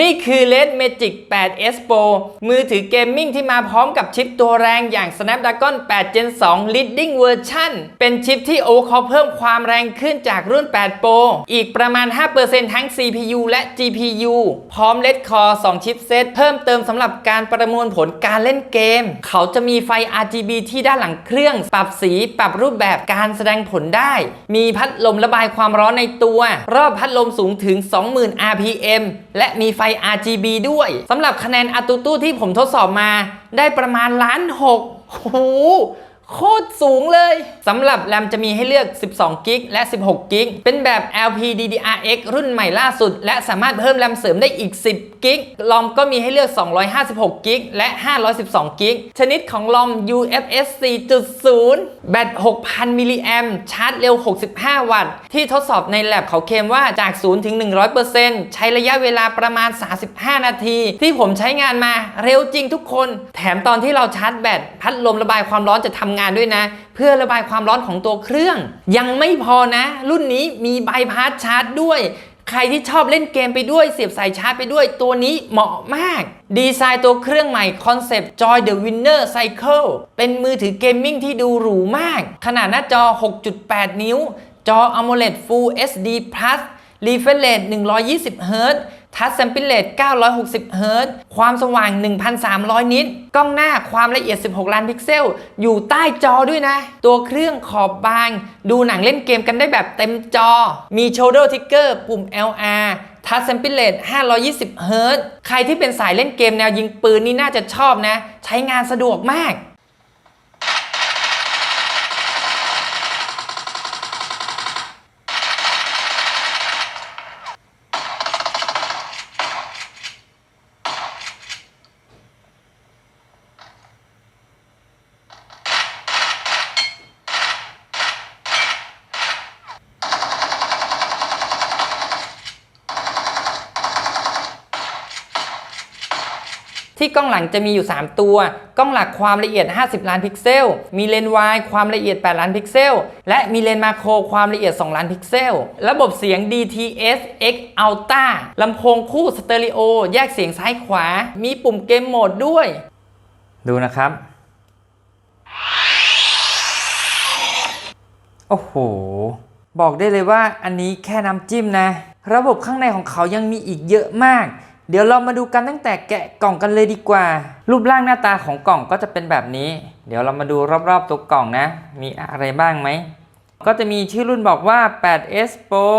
นี่คือ Red Magic 8 S Pro มือถือเกมมิ่งที่มาพร้อมกับชิปตัวแรงอย่าง Snapdragon 8 Gen 2 Leading Version เป็นชิปที่ overclock เพิ่มความแรงขึ้นจากรุ่น 8 Pro อีกประมาณ 5%ทั้ง CPU และ GPU พร้อม Red Core 2 ชิปเซตเพิ่มเติมสำหรับการประมวลผลการเล่นเกม เขาจะมีไฟ RGB ที่ด้านหลังเครื่อง ปรับสีปรับรูปแบบการแสดงผลได้ มีพัดลมระบายความร้อนในตัว รอบพัดลมสูงถึง 20,000 RPM และมีไฟ RGB ด้วยสำหรับคะแนนอาตูตูที่ผมทดสอบมาได้ประมาณล้านหกโอ้ โคตรสูงเลยสำหรับแรมจะมีให้เลือก 12 กิกและ 16 กิกเป็นแบบ LPDDR-X รุ่นใหม่ล่าสุด และสามารถเพิ่มแรมเสริมได้อีก 10 กิกลอมก็มีให้เลือก 256 กิกและ 512 กิกชนิดของลอม UFS 4.0 แบต 6,000 มิลลิแอมชาร์จเร็ว 65 วัตต์ ที่ทดสอบในแลบเขาเคมว่าจาก 0 ถึง 100%ใช้ระยะเวลาประมาณ 35 นาที ที่ผมใช้งานมาเร็วจริงทุกคน แถมตอนที่เราชาร์จแบตพัดลมระบายความร้อนจะทำงานด้วยนะ เพื่อระบายความร้อนของตัวเครื่อง ยังไม่พอนะ รุ่นนี้มีใบพาสชาร์จด้วย ใครที่ชอบเล่นเกมไปด้วยเสียบสายชาร์จไปด้วยตัวนี้เหมาะมาก ดีไซน์ตัวเครื่องใหม่คอนเซปต์ Joy the Winner Cycle เป็นมือถือเกมมิ่งที่ดูหรูมาก ขนาดหน้าจอ 6.8 นิ้ว จอ AMOLED Full HD Plus Refresh Rate 120 Hz ทัชแซมปิเลต960เฮิรตซ์ความสว่าง 1,300 นิต กล้องหน้าความละเอียด 16 ล้านพิกเซล อยู่ใต้จอด้วยนะ ตัวเครื่องขอบบาง ดูหนังเล่นเกมกันได้แบบเต็มจอ มี Shoulder Trigger ปุ่ม LR ทัชแซมปิเลต520เฮิรตซ์ใครที่เป็นสายเล่นเกมแนวยิงปืนนี่น่าจะชอบนะ ใช้งานสะดวกมาก กล้องหลังจะมีอยู่ 3 ตัว กล้องหลักความละเอียด 50 ล้านพิกเซล มีเลนส์วายความละเอียด 8 ล้านพิกเซล และมีเลนส์มาโครความละเอียด 2 ล้านพิกเซล ระบบเสียง DTS X Ultra ลำโพงคู่สเตอริโอแยกเสียงซ้ายขวา มีปุ่มเกมโหมดด้วย ดูนะครับ โอ้โห บอกได้เลยว่าอันนี้แค่น้ำจิ้มนะ ระบบข้างในของเขายังมีอีกเยอะมาก เดี๋ยวเรามาดูกันตั้งแต่แกะกล่องกันเลยดีกว่า รูปร่างหน้าตาของกล่องก็จะเป็นแบบนี้ เดี๋ยวเรามาดูรอบๆตัวกล่องนะ มีอะไรบ้างไหม ก็จะมีชื่อรุ่นบอกว่า 8S Pro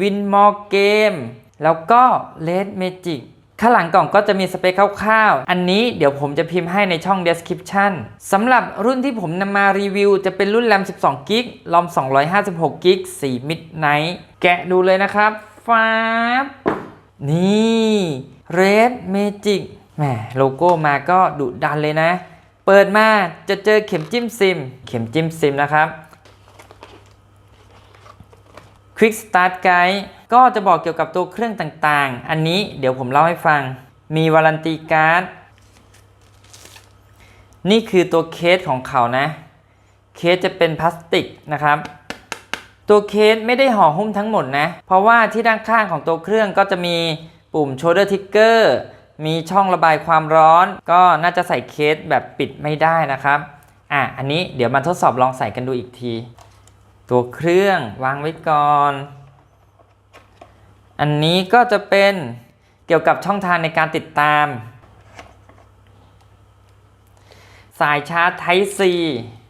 Win More Game แล้วก็ Red Magic ข้างหลังกล่องก็จะมีสเปคคร่าวๆ อันนี้เดี๋ยวผมจะพิมพ์ให้ในช่อง description สำหรับรุ่นที่ผมนำมารีวิว จะเป็นรุ่นแรม 12 g b ลอม 256 g b สี Midnight แกะดูเลยนะครับฟ้าบ นี่ Red Magic แหมโลโก้มาก็ดุดันเลยนะ เปิดมาจะเจอเข็มจิ้มซิม เข็มจิ้มซิมนะครับ Quick Start Guide ก็จะบอกเกี่ยวกับตัวเครื่องต่างๆ อันนี้เดี๋ยวผมเล่าให้ฟัง มีวารันตีการ์ด นี่คือตัวเคสของเขานะ เคสจะเป็นพลาสติกนะครับ ตัวเคสไม่ได้ห่อหุ้มทั้งหมดนะ เพราะว่าที่ด้านข้างของตัวเครื่องก็จะมีปุ่ม shoulder trigger มีช่องระบายความร้อน ก็น่าจะใส่เคสแบบปิดไม่ได้นะครับ อะ อันนี้เดี๋ยวมาทดสอบลองใส่กันดูอีกที ตัวเครื่องวางไว้ก่อน อันนี้ก็จะเป็นเกี่ยวกับช่องทางในการติดตาม สายชาร์จ Type C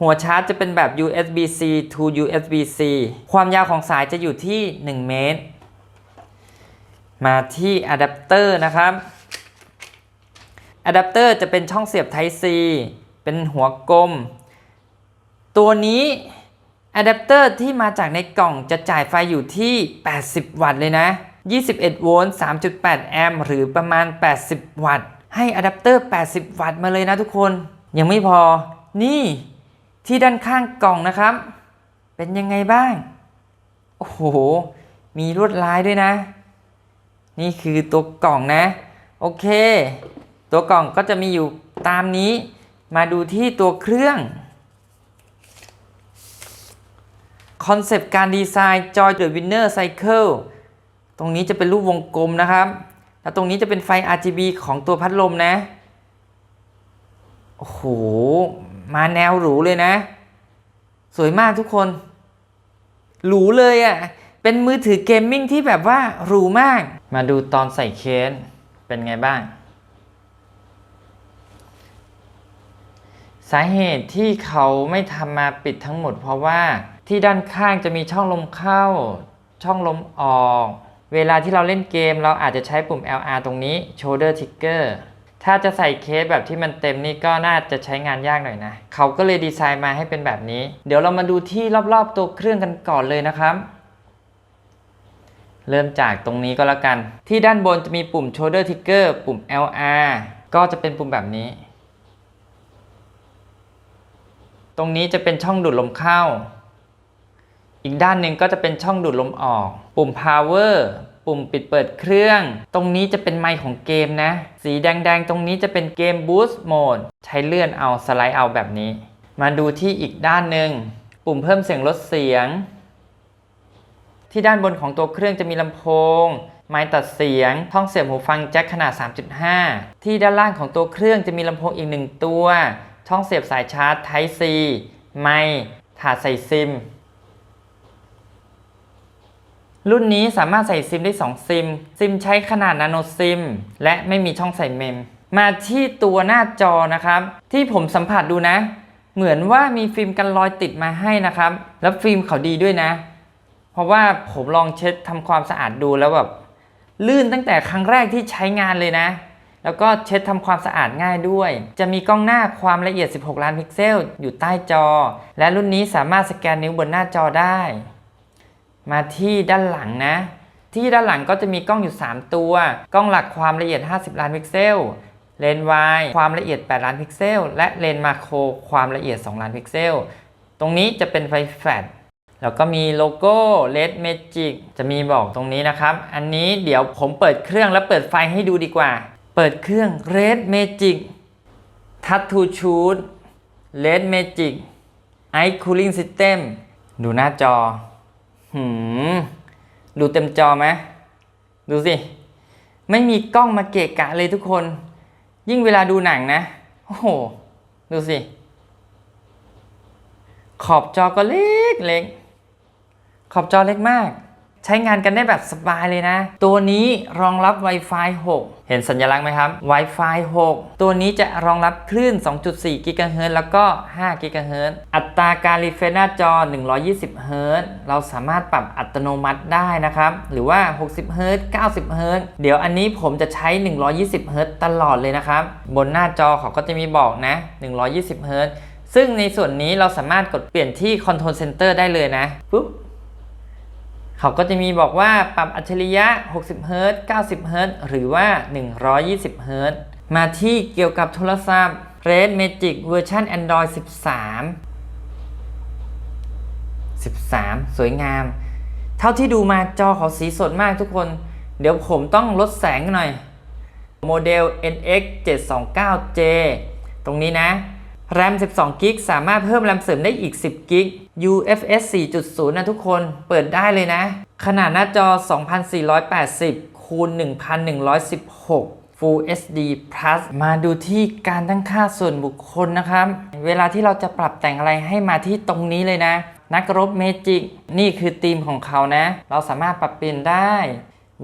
หัวชาร์จจะเป็นแบบ USB-C to USB-C ความยาวของสายจะอยู่ที่ 1 เมตร มาที่อะแดปเตอร์นะครับอะแดปเตอร์จะเป็นช่องเสียบ Type C เป็นหัวกลม ตัวนี้อะแดปเตอร์ที่มาจากในกล่องจะจ่ายไฟอยู่ที่ 80 วัตต์เลยนะ 21 โวลต์ 3.8 แอมป์หรือประมาณ 80 วัตต์ ให้อะแดปเตอร์ 80 วัตต์มาเลยนะทุกคน ยังไม่พอ นี่ ที่ด้านข้างกล่องนะครับ เป็นยังไงบ้าง โอ้โห มีลวดลายด้วยนะ นี่คือตัวกล่องนะ โอเค ตัวกล่องก็จะมีอยู่ตามนี้ มาดูที่ตัวเครื่องคอนเซปต์การดีไซน์ Joy the Winner Cycle ตรงนี้จะเป็นรูปวงกลมนะครับ แล้วตรงนี้จะเป็นไฟ RGB ของตัวพัดลมนะ โอ้โห มาแนวหรูเลยนะ สวยมากทุกคน หรูเลยอะ่ะ เป็นมือถือเกมมิ่งที่แบบว่าหรูมาก มาดูตอนใส่เคส เป็นไงบ้าง สาเหตุที่เขาไม่ทำมาปิดทั้งหมด เพราะว่าที่ด้านข้างจะมีช่องลมเข้า ช่องลมออก เวลาที่เราเล่นเกม เราอาจจะใช้ปุ่ม LR ตรงนี้ shoulder trigger ถ้าจะใส่เคสแบบที่มันเต็มนี่ก็น่าจะใช้งานยากหน่อยนะ เขาก็เลยดีไซน์มาให้เป็นแบบนี้ เดี๋ยวเรามาดูที่รอบๆตัวเครื่องกันก่อนเลยนะครับ เริ่มจากตรงนี้ก็แล้วกัน ที่ด้านบนจะมีปุ่ม shoulder trigger ปุ่ม LR ก็จะเป็นปุ่มแบบนี้ ตรงนี้จะเป็นช่องดูดลมเข้า อีกด้านหนึ่งก็จะเป็นช่องดูดลมออก ปุ่ม power ปุ่มปิดเปิดเครื่อง ตรงนี้จะเป็นไมค์ของเกมนะ สีแดงๆ ตรงนี้จะเป็นเกม boost mode ใช้เลื่อนเอาสไลด์เอาแบบนี้ มาดูที่อีกด้านหนึ่ง ปุ่มเพิ่มเสียงลดเสียง ที่ด้านบนของตัวเครื่องจะมีลำโพง ไมค์ตัดเสียง ท่องเสียบหูฟังแจ็คขนาด 3.5 ที่ด้านล่างของตัวเครื่องจะมีลำโพงอีกหนึ่งตัว ช่องเสียบสายชาร์จ Type C ไมค์ถาดใส่ซิม รุ่นนี้สามารถใส่ซิมได้ 2 ซิม ซิมใช้ขนาดนาโนซิม และไม่มีช่องใส่เมม มาที่ตัวหน้าจอนะครับ ที่ผมสัมผัสดูนะ เหมือนว่ามีฟิล์มกันรอยติดมาให้นะครับ แล้วฟิล์มเขาดีด้วยนะ เพราะว่าผมลองเช็ดทำความสะอาดดูแล้วแบบลื่นตั้งแต่ครั้งแรกที่ใช้งานเลยนะ แล้วก็เช็ดทำความสะอาดง่ายด้วย จะมีกล้องหน้าความละเอียด 16 ล้านพิกเซล อยู่ใต้จอ และรุ่นนี้สามารถสแกนนิ้วบนหน้าจอได้ มาที่ด้านหลังนะ ที่ด้านหลังก็จะมีกล้องอยู่ 3 ตัว กล้องหลักความละเอียด 50 ล้านพิกเซล เลนส์วายความละเอียด 8 ล้านพิกเซล และเลนส์มาโครความละเอียด 2 ล้านพิกเซล ตรงนี้จะเป็นไฟแฟลชแล้วก็มีโลโก้ Red Magic จะมีบอกตรงนี้นะครับ อันนี้เดี๋ยวผมเปิดเครื่องแล้วเปิดไฟให้ดูดีกว่า เปิดเครื่อง Red Magic Touch to Shoot Red Magic Eye Cooling System ดูหน้าจอ หืมดูเต็มจอไหมดูสิ ไม่มีกล้องมาเกะกะเลยทุกคน ยิ่งเวลาดูหนังนะ โอ้โห ดูสิ ขอบจอก็เล็กเล็ก ขอบจอเล็กมาก ช้งานกันได้แบบสบายเลยนะ ตัวนี้รองรับ Wi-Fi 6 เห็นสัญลักษณ์ไหมครับ Wi-Fi 6 ตัวนี้จะรองรับคลื่น 2.4กิกะเฮิรตซ์แล้วก็5กิกะเฮิรตซ์อัตราการรีเฟรชหน้าจอ 120เฮิรตซ์เราสามารถปรับอัตโนมัติได้นะครับ หรือว่า 60เฮิรตซ์90เฮิรตซ์เดี๋ยวอันนี้ผมจะใช้ 120เฮิรตซ์ตลอดเลยนะครับ บนหน้าจอเขาก็จะมีบอกนะ 120เฮิรตซ์ซึ่งในส่วนนี้เราสามารถกดเปลี่ยนที่ Control Center ได้เลยนะปุ๊บ เขาก็จะมีบอกว่าปรับอัจฉริยะ 60 เฮิรตซ์ 90 เฮิรตซ์ หรือว่า 120 เฮิรตซ์ มาที่เกี่ยวกับโทรศัพท์ Red Magic เวอร์ชัน Android 13 13 สวยงาม เท่าที่ดูมาจอเขาสีสดมากทุกคน เดี๋ยวผมต้องลดแสงหน่อย โมเดล NX 729J ตรงนี้นะ แรม 12 กิก สามารถเพิ่มแรมเสริมได้อีก 10 กิก UFS 4.0 นะทุกคน เปิดได้เลยนะ ขนาดหน้าจอ 2480 คูณ 1116 Full HD Plus มาดูที่การตั้งค่าส่วนบุคคลนะครับ เวลาที่เราจะปรับแต่งอะไรให้มาที่ตรงนี้เลยนะ นักรบเมจิก นี่คือธีมของเขานะ เราสามารถปรับเปลี่ยนได้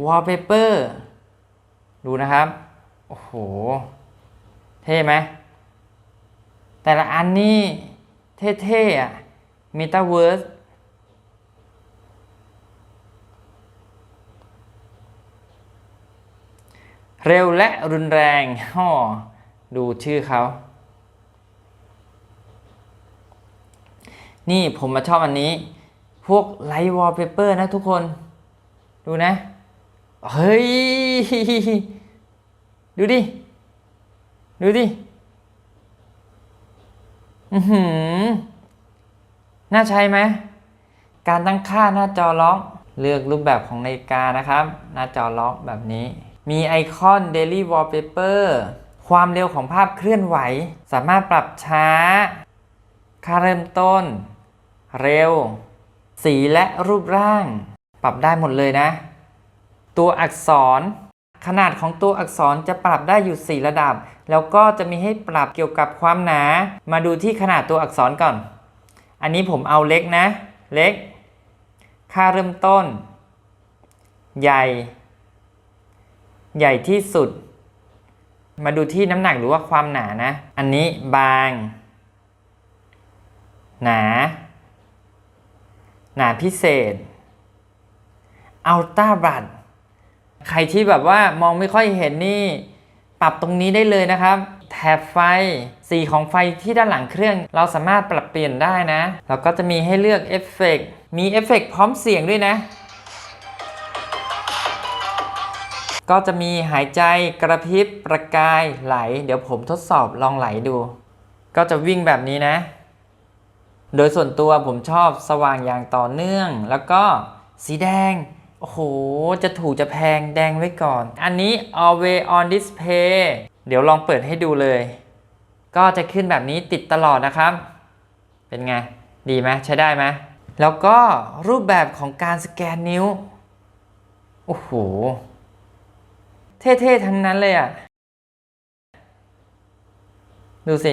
Wallpaper ดูนะครับ โอ้โห เท่ไหม แต่ละอันนี่เท่ๆอะ Metaverse เร็วและรุนแรงฮ่อดูชื่อเขา นี่ผมมาชอบอันนี้ พวกไลท์วอลเปเปอร์นะทุกคน ดูนะ เฮ้ย ดูดิ ดูดิ อือหือ น่าใช้ไหม การตั้งค่าหน้าจอล็อก เลือกรูปแบบของนาฬิกานะครับ หน้าจอล็อกแบบนี้ มีไอคอน Daily Wallpaper ความเร็วของภาพเคลื่อนไหว สามารถปรับช้า ค่าเริ่มต้น เร็ว สีและรูปร่าง ปรับได้หมดเลยนะ ตัวอักษร ขนาดของตัวอักษรจะปรับได้อยู่ 4 ระดับ แล้วก็จะมีให้ปรับเกี่ยวกับความหนา มาดูที่ขนาดตัวอักษรก่อน อันนี้ผมเอาเล็กนะ เล็ก ค่าเริ่มต้น ใหญ่ ใหญ่ที่สุด มาดูที่น้ำหนักหรือว่าความหนานะ อันนี้บาง หนา หนาพิเศษ อัลต้าบัตใครที่แบบว่ามองไม่ค่อยเห็นนี่ ปรับตรงนี้ได้เลยนะครับ แถบไฟ สีของไฟที่ด้านหลังเครื่อง เราสามารถปรับเปลี่ยนได้นะ แล้วก็จะมีให้เลือกเอฟเฟกต์มีเอฟเฟกต์พร้อมเสียงด้วยนะ ก็จะมีหายใจกระพริบประกายไหล เดี๋ยวผมทดสอบลองไหลดู ก็จะวิ่งแบบนี้นะ โดยส่วนตัวผมชอบสว่างอย่างต่อเนื่อง แล้วก็สีแดง โอ้โห จะถูกจะแพงแดงไว้ก่อน อันนี้ always on display เดี๋ยวลองเปิดให้ดูเลย ก็จะขึ้นแบบนี้ติดตลอดนะครับ เป็นไง ดีไหมใช้ได้ไหม แล้วก็รูปแบบของการสแกนนิ้ว โอ้โห เท่ๆ ทั้งนั้นเลยอะ ดูสิ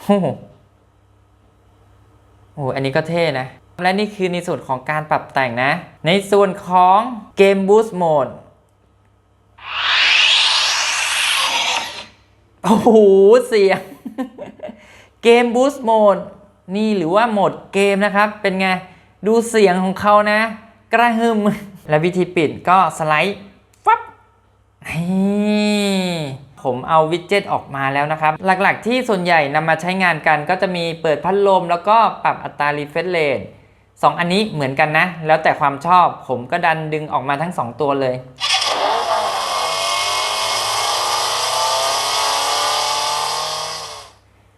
โอ้ โอ้อันนี้ก็เท่นะ และนี่คือในส่วนของการปรับแต่งนะ ในส่วนของเกม Boost Mode โอ้โห เสียง เกม Boost Mode นี่หรือว่าโหมดเกมนะครับ เป็นไง ดูเสียงของเขานะ กระหึ่มและวิธีปิดก็สไลด์ ฟับ ผมเอาวิดเจ็ตออกมาแล้วนะครับ หลักๆที่ส่วนใหญ่นำมาใช้งานกันก็จะมีเปิดพัดลม แล้วก็ปรับอัตรารีเฟรชเรทสองอันนี้เหมือนกันนะ แล้วแต่ความชอบผมก็ดันดึงออกมาทั้ง 2 ตัวเลย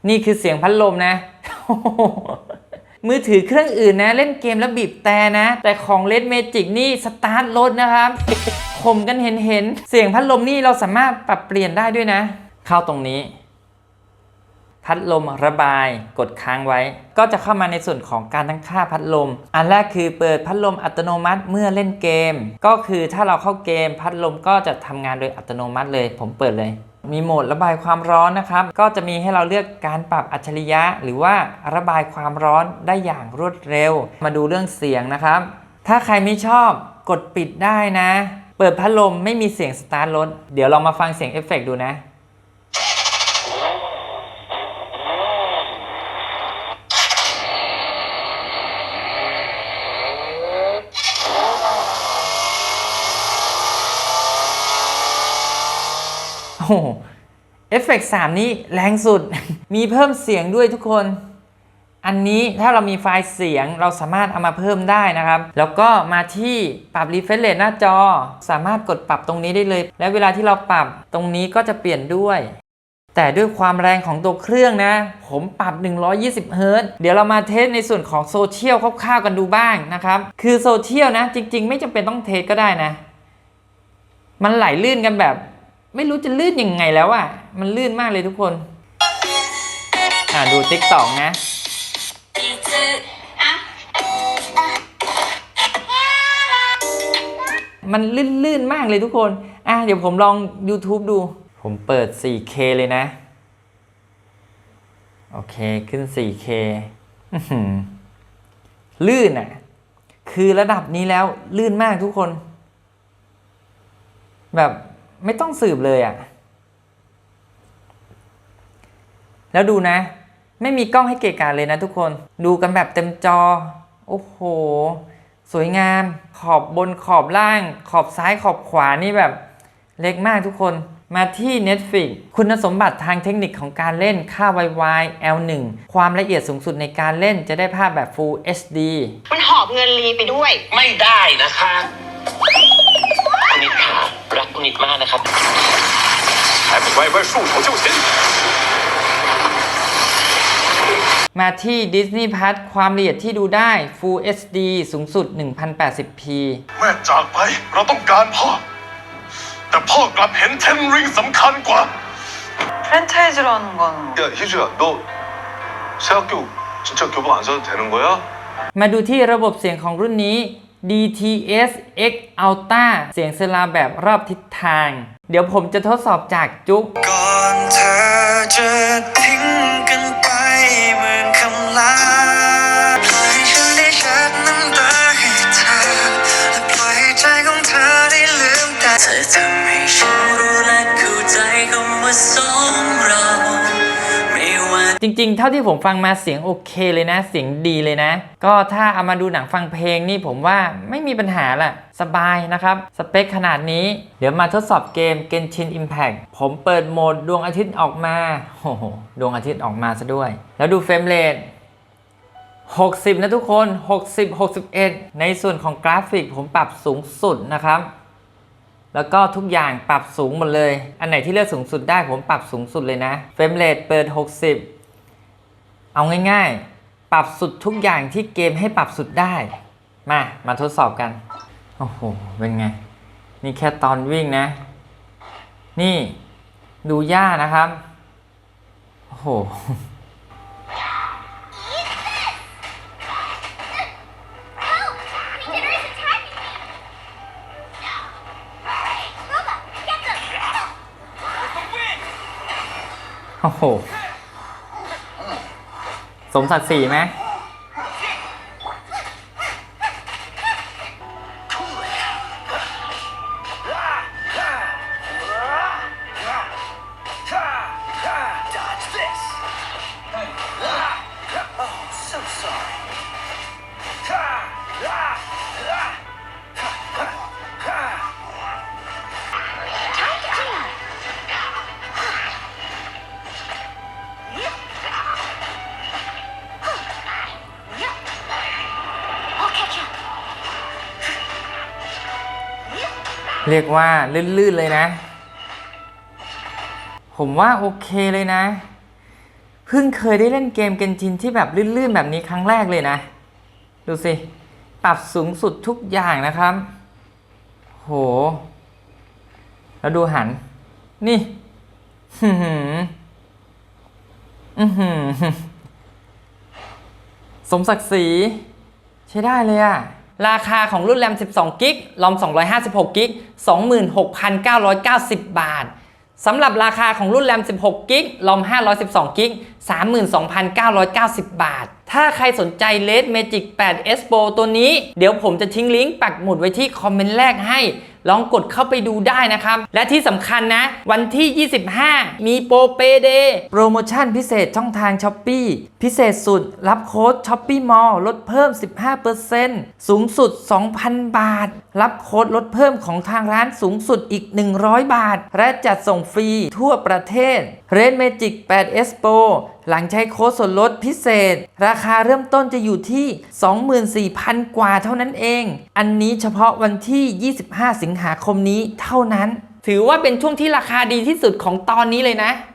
นี่คือเสียงพัดลมนะ มือถือเครื่องอื่นนะ เล่นเกมแล้วบีบแต่นะ แต่ของเลดเมจิกนี่สตาร์ทรถนะครับ คมกันเห็นเห็นเสียงพัดลมนี่เราสามารถปรับเปลี่ยนได้ด้วยนะ เข้าตรงนี้ พัดลมระบายกดค้างไว้ ก็จะเข้ามาในส่วนของการตั้งค่าพัดลม อันแรกคือเปิดพัดลมอัตโนมัติเมื่อเล่นเกม ก็คือถ้าเราเข้าเกมพัดลมก็จะทำงานโดยอัตโนมัติเลย ผมเปิดเลยมีโหมดระบายความร้อนนะครับ ก็จะมีให้เราเลือกการปรับอัจฉริยะ หรือว่าระบายความร้อนได้อย่างรวดเร็ว มาดูเรื่องเสียงนะครับ ถ้าใครไม่ชอบกดปิดได้นะ เปิดพัดลมไม่มีเสียงสตาร์ทรถ เดี๋ยวลองมาฟังเสียงเอฟเฟกต์ดูนะ โอ้โหเอฟเฟกต์3นี้แรงสุด มีเพิ่มเสียงด้วยทุกคน อันนี้ถ้าเรามีไฟล์เสียงเราสามารถเอามาเพิ่มได้นะครับ แล้วก็มาที่ปรับ refresh rate หน้าจอ สามารถกดปรับตรงนี้ได้เลย และเวลาที่เราปรับตรงนี้ก็จะเปลี่ยนด้วย แต่ด้วยความแรงของตัวเครื่องนะ ผมปรับ 120เฮิรตเดี๋ยวเรามาเทสในส่วนของโซเชียลคร่าวๆกันดูบ้างนะครับ คือโซเชียลนะ จริง ๆ ไม่จำเป็นต้องเทสก็ได้นะ มันไหลลื่นกันแบบ ไม่รู้จะลื่นยังไงแล้วอะ่ะมันลื่นมากเลยทุกคน อ่าดูติ๊กตอกนะ มันลื่นๆมากเลยทุกคน อะเดี๋ยวผมลอง YouTube ดู ผมเปิด 4K เลยนะ โอเคขึ้น 4K ลื่นอะ คือระดับนี้แล้วลื่นมากทุกคน แบบไม่ต้องสืบเลยอะ แล้วดูนะ ไม่มีกล้องให้เกะกะเลยนะทุกคน ดูกันแบบเต็มจอ โอ้โห สวยงาม ขอบบนขอบล่าง ขอบซ้ายขอบขวานี่แบบ เล็กมากทุกคน มาที่ Netflix คุณสมบัติทางเทคนิคของการเล่นค่า YY L1 ความละเอียดสูงสุดในการเล่นจะได้ภาพแบบ Full HD มันหอบเงินลีไปด้วย ไม่ได้นะคะคุณนิดขารักคุณนิดมากนะครับ 还不乖乖束手就擒！ มาที่ Disney Plus ความละเอียดที่ดูได้ Full HD สูงสุด 1080p แม่จากไปเราต้องการพ่อ แต่พ่อกลับเห็นเทนริงสำคัญกว่า 프랜차이즈라는 건 야 희주야 너 새 학교 진짜 교복 안 사도 되는 거야? มาดูที่ระบบเสียงของรุ่นนี้ DTS X Ultra เสียงเซลาแบบรอบทิศทาง เดี๋ยวผมจะทดสอบจากจุ๊ก ก่อนเธอจะทิ้งกันไปเหมือน คำลาปล่อยให้ฉันได้เช็ดน้ำตาให้เธอและปล่อยให้ใจของเธอได้ลืมต่เธอทำให้ฉันรู้และเข้าใจคำว่าสองเรา ไม่ว่า จริงๆ เท่าที่ผมฟังมาเสียงโอเคเลยนะ เสียงดีเลยนะ ก็ถ้าเอามาดูหนังฟังเพลงนี่ผมว่าไม่มีปัญหาล่ะ สบายนะครับ สเปคขนาดนี้ เดี๋ยวมาทดสอบเกม Genshin Impact ผมเปิดโหมดดวงอาทิตย์ออกมาโอ้โหดวงอาทิตย์ออกมาซะด้วย แล้วดูเฟรมเรท 60 นะทุกคน 60 61 ในส่วนของกราฟิกผมปรับสูงสุดนะครับ แล้วก็ทุกอย่างปรับสูงหมดเลย อันไหนที่เลือกสูงสุดได้ผมปรับสูงสุดเลยนะ เฟรมเรทเปิด 60 เอาง่ายๆ ปรับสุดทุกอย่างที่เกมให้ปรับสุดได้ มา มาทดสอบกัน โอ้โห เป็นไง นี่แค่ตอนวิ่งนะ นี่ดูย่านะครับ โอ้โห โอ้โห สมศักดิ์ศรีไหม เรียกว่าลื่นๆเลยนะ ผมว่าโอเคเลยนะ เพิ่งเคยได้เล่นเกมเกนจินที่แบบลื่นๆแบบนี้ครั้งแรกเลยนะ ดูสิ ปรับสูงสุดทุกอย่างนะครับ โห แล้วดูหัน นี่หือหืออือหือสมศักดิ์ศรีใช้ได้เลยอะ ราคาของรุ่นแรม 12 กิกลอม 256 กิก 26,990 บาท สำหรับราคาของรุ่นแรม 16 กิกลอม 512 กิก 32,990 บาท ถ้าใครสนใจ Red Magic 8 S Pro ตัวนี้ เดี๋ยวผมจะทิ้งลิงก์ปักหมุดไว้ที่คอมเมนต์แรกให้ ลองกดเข้าไปดูได้นะครับ และที่สำคัญนะ วันที่ 25 มีโปรเปเดย์โปรโมชั่นพิเศษช่องทาง s h อ p e e พิเศษสุด รับโค้ด s h อ p e e Mall ลดเพิ่ม 15%สูงสุด 2,000 บาท รับโค้ดลดเพิ่มของทางร้านสูงสุดอีก 100 บาท และจัดส่งฟรีทั่วประเทศ Red Magic 8 S Pro หลังใช้โค้ดส่วนลดพิเศษ ราคาเริ่มต้นจะอยู่ที่ 24,000 กว่าเท่านั้นเอง อันนี้เฉพาะวันที่ 25 สิงหาคมนี้เท่านั้น ถือว่าเป็นช่วงที่ราคาดีที่สุดของตอนนี้เลยนะ